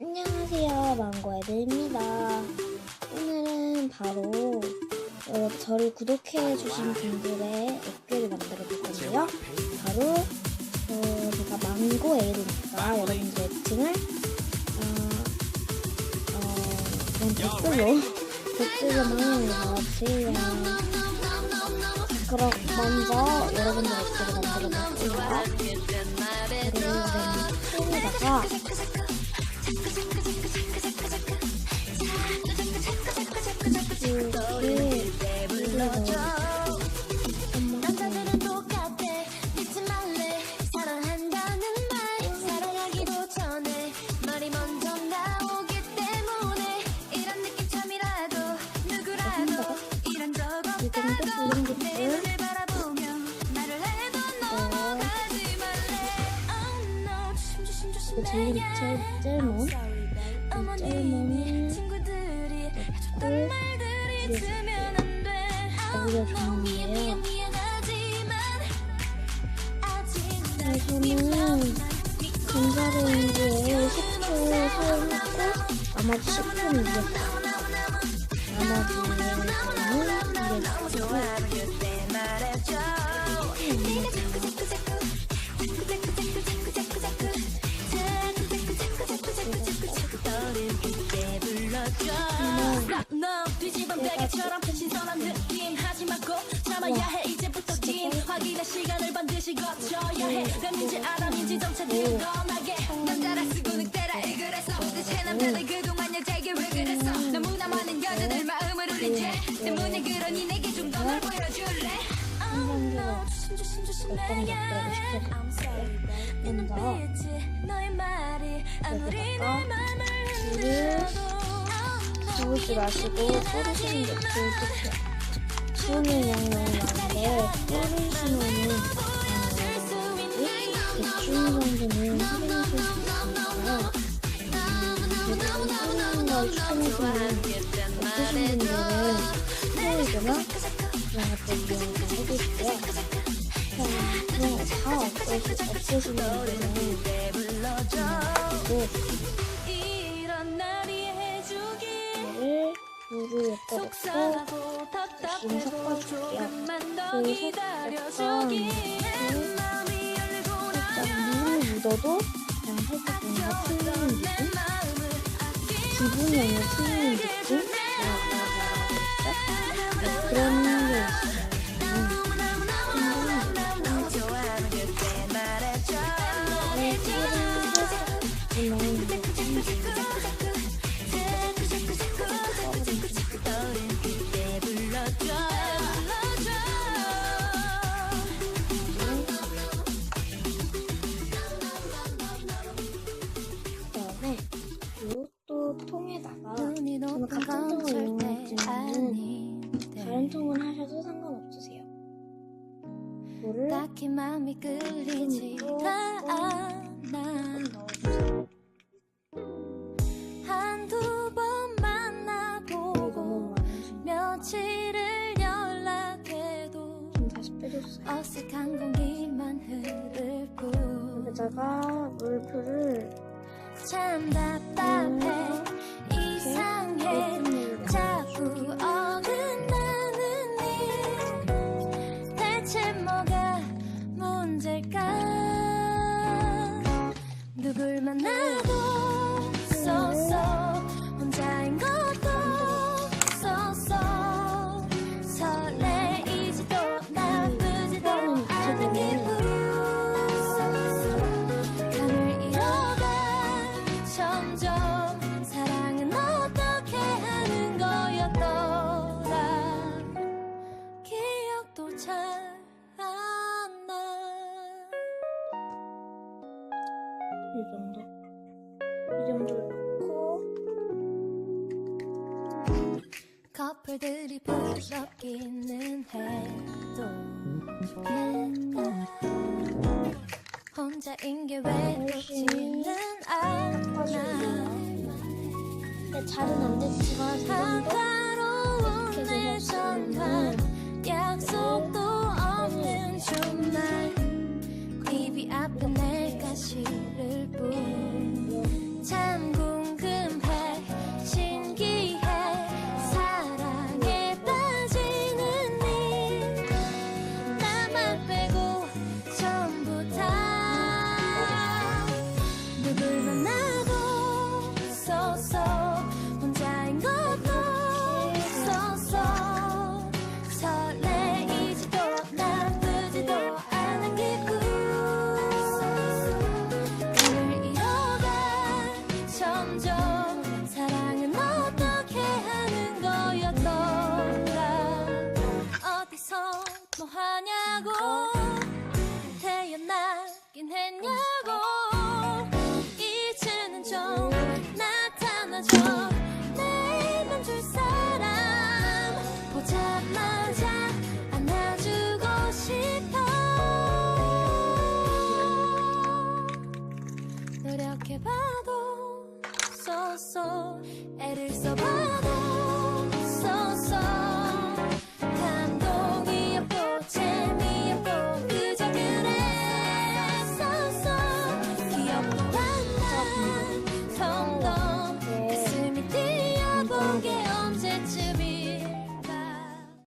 안녕하세요, 망고애들입니다. 오늘은 바로 어, 저를 구독해주신 분들의 어깨를 만들어 볼 건데요. 바로 어, 제가 망고애들이니까 여러분들의 애칭을 어, 어, 그냥 댓글로 댓글로만 넣어주세요. 그럼 먼저 여러분들의 애칭을 만들어 볼게요. 그리고 펜에다가 제일 조심해. 제일 먼? 어머니 짤모는 친구들이 해줬던 그 말들이 있으면 안 아직 날 저는 전자레인지에 10초 사용했고 나머지 10초는 이겼어요. 나머지는 이겼고 너뒤 시간을 반드시 거쳐야 해. 뱀인지 아담인지 점차 드러나게. 남자라 쓰고 늑대라 이그래서. 대체 남자들 그동안 여자에게 왜 그랬어? 너무나 많은 여자들 마음을 울린 죄 때문에 그러니 내게 좀 더 널 보여줄래? Oh no 조심 조심 조심해. yeah. I'm sorry 먼저 눈빛이 너의 말이 아무리 내 맘을 흔들어도. 부으지 마시고 뿌리시는 게 제일 좋고요. 양이 너무 많은데 뿌리시면은 대충 정도는 활용하실 수 있으니까요. 대충 걸 추천해주는 없으신 분들은 스테이드나 그런 것들 이용해서 해주시고요. 그냥 그런 거다 없으신 분들은 그리고 더그그 살짝 나면 물을 묻어도 그냥 살짝 뭔가 틀리는 내 느낌? 기분이 아니라 틀리는 느낌? 딱히 마음이 끌리지가 않아. 넣어주세요. 한두 번 만나보고 많으시니까 며칠을 연락해도. 어색한 공기만 흐를 뿐 여기다가 물표를 참 답답해. 이상해. 자꾸 어긋나 누 이 정도. 이 정도 넣고. 커플들이 부럽기는 해도 좋겠나 혼자인 게 외롭지는 않아. 근데 잘은 안 됐지만 이 정도 내 전화 약속도 없는 주말 생각해봐도 쏘쏘 애를 써봐도